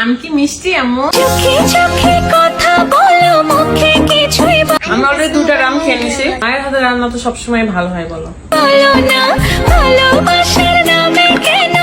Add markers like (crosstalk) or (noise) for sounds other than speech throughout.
আম কি মিষ্টি আম্মু চোখে চোখে কথা বলো মুখে কিছুই আমি অলরেডি দুটা রাম খেয়ে নিছি। মায়ের হাতে রান্না তো সবসময় ভালো হয় বলো। বলো না ভালোবাসার নামে কেন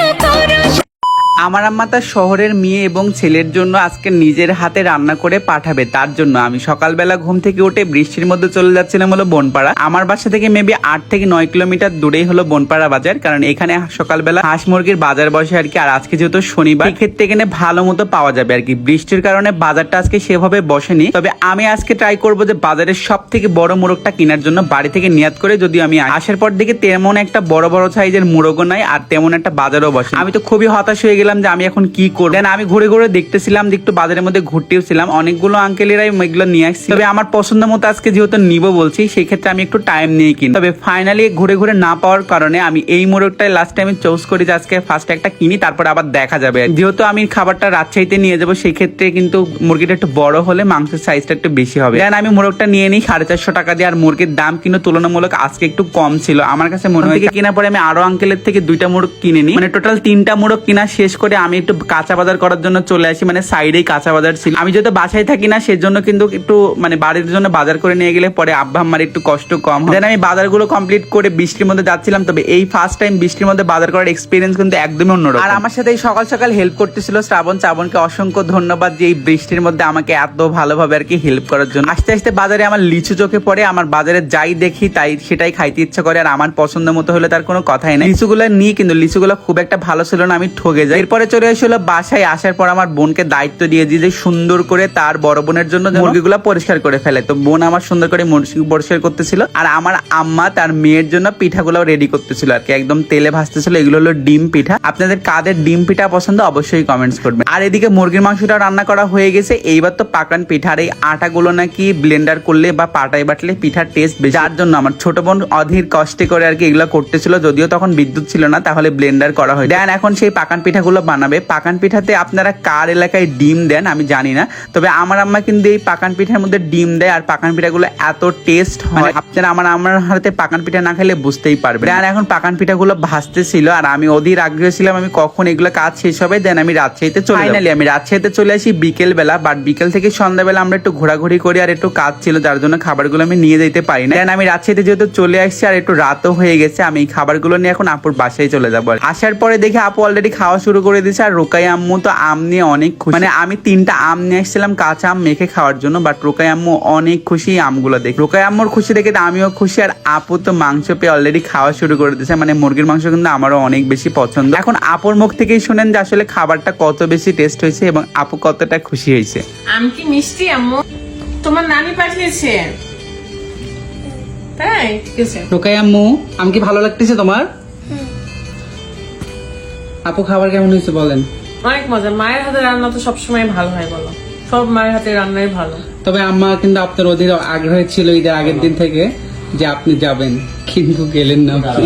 আমার আম্মা তার শহরের মেয়ে এবং ছেলের জন্য আজকে নিজের হাতে রান্না করে পাঠাবে, তার জন্য। আমি সকালবেলা ঘুম থেকে উঠে বৃষ্টির মধ্যে চলে যাচ্ছিলাম হলো বনপাড়া। আমার বাসা থেকে মেবি আট থেকে নয় কিলোমিটার দূরেই হলো বনপাড়া বাজার, কারণ এখানে সকালবেলা হাঁস মুরগির বাজার বসে আর কি। আর আজকে যেহেতু শনিবার ক্ষেত্রে এখানে ভালো মতো পাওয়া যাবে আর কি। বৃষ্টির কারণে বাজারটা আজকে সেভাবে বসেনি। তবে আমি আজকে ট্রাই করব যে বাজারের সব থেকে বড় মোরগটা কেনার জন্য বাড়ি থেকে নিয়াত করে যদি আমি আসি। আসার পর দেখে তেমন একটা বড় বড় সাইজের মোরগও নাই, আর তেমন একটা বাজারও বসে আমি তো খুবই হতাশ হয়ে গেলাম যে আমি এখন কি করব। Then আমি ঘুরে ঘুরে দেখতেছিলাম যে একটু বাজারের মধ্যে ঘুরতেও ছিলাম। অনেকগুলো আঙ্কেলেরাই এগুলো নিয়ে আসছি তবে আমার পছন্দ মতো আজকে যেহেতু নিবো বলছি সেই ক্ষেত্রে আমি একটু টাইম নিয়ে কিনি। তবে ফাইনালি ঘুরে ঘুরে না পাওয়ার কারণে আমি এই মোরগটাই লাস্ট টাইমে চুজ করি যে আজকে ফার্স্ট একটা কিনি তারপর আবার দেখা যাবে। যেহেতু আমি খাবারটা রাজশাহীতে নিয়ে যাব সেই ক্ষেত্রে কিন্তু মুরগিটা একটু বড় হলে মাংসের সাইজটা একটু বেশি হবে। দেন আমি মোরগটা নিয়ে নিই সাড়ে চারশো টাকা দিয়ে। আর মুরগির দাম কিন্তু তুলনামূলক আজকে একটু কম ছিল। আমার কাছে মনে হয় কেনার পরে আমি আরও আঙ্কেলের থেকে দুইটা মোরগ কিনে নিই। মানে টোটাল তিনটা মোরগ কিনা শেষ করে আমি একটু কাঁচা বাজার করার জন্য চলে আসি মানে সাইডেই কাঁচা বাজার ছিল। আমি যেহেতু বাসায় থাকি না, সেজন্য কিন্তু একটু মানে বাড়ির জন্য বাজার করে নিয়ে গেলে পরে আব্বা আমার একটু কষ্ট কম দেন আমি বাজারগুলো কমপ্লিট করে বৃষ্টির মধ্যে যাচ্ছিলাম, তবে এই ফার্স্ট টাইম বৃষ্টির মধ্যে বাজার করার এক্সপিরিয়েন্স কিন্তু একদমই অন্যরকম। আর আমার সাথে সকাল সকাল হেল্প করতেছিল শ্রাবণ, শ্রাবণকে অসংখ্য ধন্যবাদ যে এই বৃষ্টির মধ্যে আমাকে এত ভালোভাবে আর কি হেল্প করার জন্য। আস্তে আস্তে বাজারে আমার লিচু চোখে পড়ে, আমার বাজারে যাই দেখি তাই সেটাই খাইতে ইচ্ছা করে, আর আমার পছন্দ মতো হলে তার কোনো কথাই নেই। লিচুগুলো নিয়ে কিন্তু লিচুগুলো খুব একটা ভালো ছিল না, আমি ঠকে যাই। এরপরে চলে এসেছিল বাসায়। আসার পর আমার বোনকে দায়িত্ব দিয়ে দিই যে সুন্দর করে তার বড় বোনের জন্য মুরগিগুলো পরিষ্কার করে ফেলে। তো বোন আমার সুন্দর করে মুরগি পরিষ্কার করতেছিল আর আমার আম্মা তার মেয়ের জন্য পিঠাগুলো রেডি করতেছিল আর কি। একদম তেলে ভাজতেছিল, এগুলো হলো ডিম পিঠা। আপনাদের কাদের ডিম পিঠা পছন্দ অবশ্যই কমেন্টস করবেন। আর এদিকে মুরগির মাংসটা রান্না করা হয়ে গেছে। এইবার তো পাকান পিঠা। আর এই আটাগুলো নাকি ব্লেন্ডার করলে বা পাটায় বাটলে পিঠার টেস্ট বেশি। যার জন্য আমার ছোট বোন অধীর কষ্টে করে আর কি এগুলো করতেছিল। যদিও তখন বিদ্যুৎ ছিল না, তাহলে ব্লেন্ডার করা হয় দেন এখন সেই পাকান পিঠাগুলো বানাবে। পাকান পিঠাতে আপনারা কার এলাকায় ডিম দেন আমি জানি না। তবে আমার আম্মা কিন্তু এই পাকান পিঠার মধ্যে ডিম দেয় আর পাকান পিঠাগুলো এত টেস্ট হয়। আপনারা আমার আমার হাতে পাকান পিঠা না খেলে বুঝতেই পারবেন। আর এখন পাকান পিঠাগুলো ভাজতেছিল আর আমি অধীর আগ্রহ ছিলাম আমি কখন এগুলো কাজ শেষ হবে দেন আমি রাজশাহীতে চলে ফাইনালি আমি রাজশাহীতে চলে আসি বিকেল বেলা বাট বিকেল থেকে সন্ধ্যাবেলা আমরা একটু ঘোরাঘুরি করি আর একটু কাজ ছিল যার জন্য খাবারগুলো আমি নিয়ে যেতে পারি না। দেন আমি রাজশাহীতে যেহেতু চলে আসছি আর একটু রাতও হয়ে গেছে আমি এই খাবারগুলো নিয়ে এখন আপুর বাসায় চলে যাব। আসার পরে দেখে আপু অলরেডি খাওয়া শুরু করে দিয়েছে আর রোকাই আম্মু তো আম নিয়ে অনেক খুশি। মানে আমি তিনটা আম নিয়ে এসেছিলাম কাঁচা আম মেখে খাওয়ার জন্য বাট রোকাই আম্মু অনেক খুশি আমগুলো দেখে। রোকাই আম্মুর খুশি দেখে তো আমিও খুশি আর আপু তো মাংস পেয়ে অলরেডি খাওয়া শুরু করে দিয়েছে। মানে মুরগির মাংস কিন্তু আমারও অনেক বেশি পছন্দ। এখন আপুর মুখ থেকেই শুনেন যে আসলে খাবারটা কত বেশি টেস্ট হয়েছে এবং আপু কতটা খুশি হয়েছে। আম কি মিষ্টি আম্মু? তোমার নানি পাঠিয়েছে। তাই? ঠিক আছে। রোকাই আম্মু আম কি ভালো লাগতেছে তোমার? আপু খাবার কেমন হয়েছে বলেন? অনেক মজা মায়ের হাতে রান্না তো সবসময় ভালো হয় বলো। সব মায়ের হাতে রান্নাই ভালো। তবে আম্মা কিন্তু আপনার অধীর আগ্রহ ছিল ঈদের আগের দিন থেকে যে আপনি যাবেন কিন্তু গেলেন না আপনি।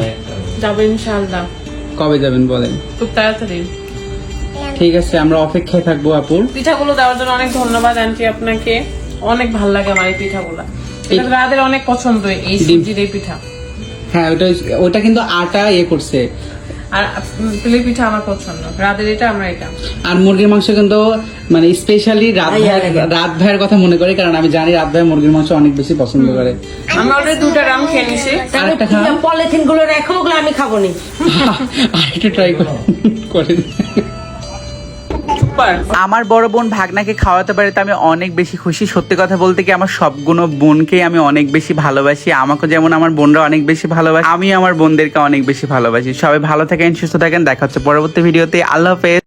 যাব ইনশাআল্লাহ। কবে যাবেন বলেন? খুব তাড়াতাড়ি। ঠিক আছে আমরা অপেক্ষায় থাকব আপুর পিঠাগুলো দেওয়ার জন্য অনেক ধন্যবাদ আন্টি আপনাকে। অনেক ভালো লাগে আমার এই পিঠাগুলো। এটা রাদের অনেক পছন্দ এই সুজির এই পিঠা। হ্যাঁ ওটা ওটা কিন্তু আটা ইয়ে করছে। আর তেলের পিঠা আমার পছন্দ। রাতের এটা আমরা এটা। আর মুরগির মাংস কিন্তু মানে স্পেশালি রাত ভাইয়ের রাত ভাইয়ের কথা মনে করি কারণ আমি জানি রাত ভাই মুরগির মাংস অনেক বেশি পছন্দ করে। আমি অলরেডি দুটা রাম খেয়ে নিছি। পলিথিনগুলো রেখো ওগুলো আমি খাব নি। (laughs) আর একটু ট্রাই করে। আমার বড় বোন ভাগনাকে খাওয়াতে পারে তো আমি অনেক বেশি খুশি। সত্যি কথা বলতে কি আমার সবগুলো বোনকে আমি অনেক বেশি ভালোবাসি। আমাকে যেমন আমার বোনরা অনেক বেশি ভালোবাসে আমি আমার বোনদেরকে অনেক বেশি ভালোবাসি। সবাই ভালো থাকেন, সুস্থ থাকেন, দেখা হচ্ছে পরবর্তী ভিডিওতে। আল্লাহ হাফেজ।